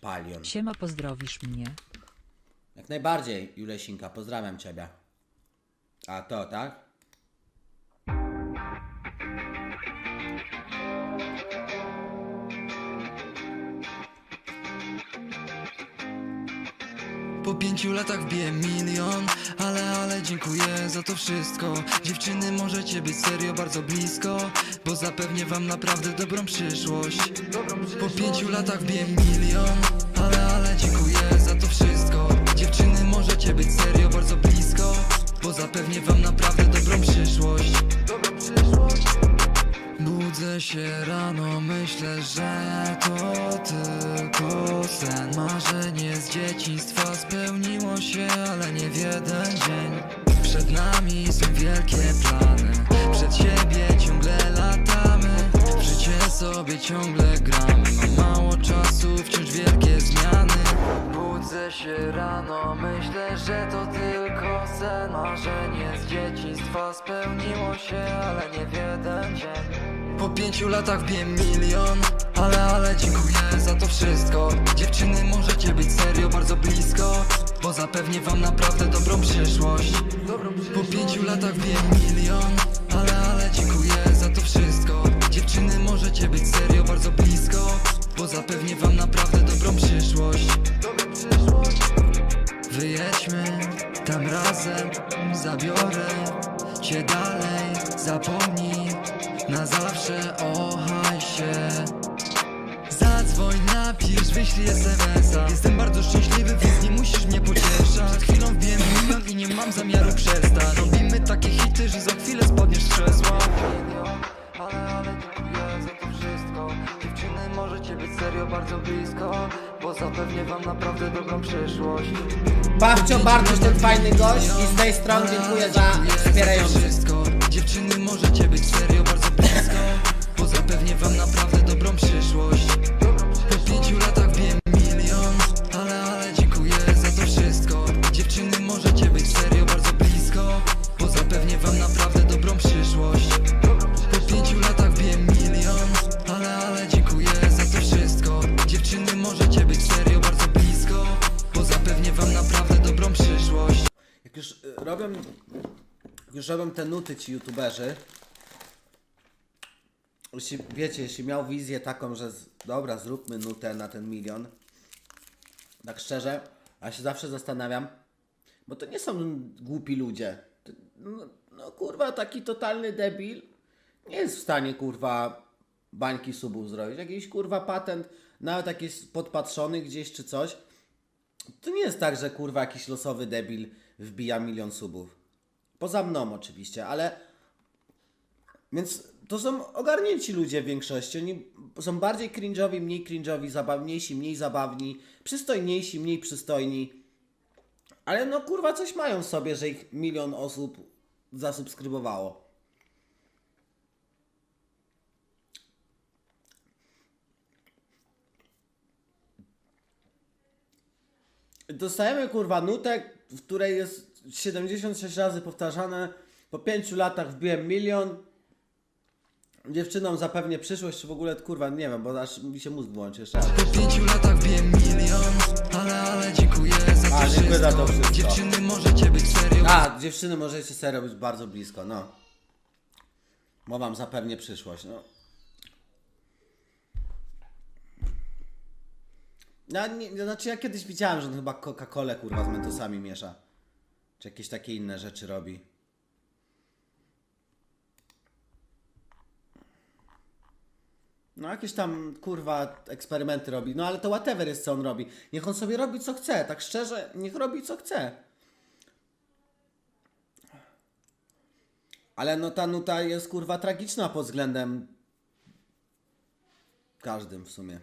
Palion. Siema, pozdrowisz mnie. Jak najbardziej, Julesinka, pozdrawiam Ciebie. A to, tak? Po pięciu latach wbiłem milion. Ale, ale dziękuję za to wszystko. Dziewczyny możecie być serio bardzo blisko Bo zapewnię wam naprawdę dobrą przyszłość. Po pięciu latach wbiłem milion. Ale, ale dziękuję za to wszystko. Dziewczyny możecie być serio bardzo blisko Bo zapewnię wam naprawdę dobrą przyszłość. Budzę się rano, myślę, że to tylko sen. Marzenie z dzieciństwa się, ale nie w jeden dzień. Przed nami są wielkie plany. Przed siebie ciągle latamy. W życie sobie ciągle gramy. Mam mało czasu, wciąż wielkie zmiany. Budzę się rano, myślę, że to tylko sen. Marzenie z dzieciństwa spełniło się, ale nie w jeden dzień. Po pięciu latach wbiłem milion Ale, ale dziękuję za to wszystko. Dziewczyny możecie być serio bardzo blisko Bo zapewnię wam naprawdę dobrą przyszłość. Po pięciu latach wbiłem milion. Ale, ale dziękuję za to wszystko. Dziewczyny możecie być serio bardzo blisko. Bo zapewnię wam naprawdę dobrą przyszłość. Wyjedźmy tam razem. Zabiorę cię dalej. Zapomnij na zawsze o hajsie Zadzwoń, napisz, wyślij smsa Jestem zapewnię wam naprawdę dobrą przyszłość. Pawcio, Bartuś, ten fajny gość i z tej strony dziękuję za wspierający. wszystko Dziewczyny możecie być serio bardzo blisko. Bo zapewnię wam naprawdę robią, już robią te nuty ci youtuberzy, jeśli, wiecie, jeśli miał wizję taką, że z, dobra, zróbmy nutę na ten milion, tak szczerze, ja się zawsze zastanawiam, bo to nie są głupi ludzie. No, no kurwa, taki totalny debil nie jest w stanie kurwa bańki subów zrobić. Jakiś kurwa patent, nawet jakiś podpatrzony gdzieś czy coś. To nie jest tak, że kurwa jakiś losowy debil wbija milion subów. Poza mną oczywiście, ale. Więc to są ogarnięci ludzie w większości. Oni są bardziej cringe'owi, mniej cringe'owi, zabawniejsi, mniej zabawni, przystojniejsi, mniej przystojni. Ale no kurwa coś mają w sobie, że ich milion osób zasubskrybowało. Dostajemy kurwa nutę, w której jest 76 razy powtarzane. Po 5 latach wbiłem milion. Dziewczynom zapewnię przyszłość, czy w ogóle kurwa nie wiem, bo aż mi się mózg włączy jeszcze raz. Po pięciu latach wiem milion Ale, ale dziękuję za to, A, dziękuję za to wszystko. Dziewczyny możecie być serio A, dziewczyny możecie serio być bardzo blisko, no. Bo wam zapewnię przyszłość, no. No, nie, znaczy ja kiedyś widziałem, że on chyba Coca-Colę kurwa z mentosami miesza. Czy jakieś takie inne rzeczy robi. No jakieś tam kurwa eksperymenty robi. No ale to whatever jest co on robi. Niech on sobie robi co chce, tak szczerze, niech robi co chce. Ale no ta nuta jest kurwa tragiczna pod względem każdym w sumie.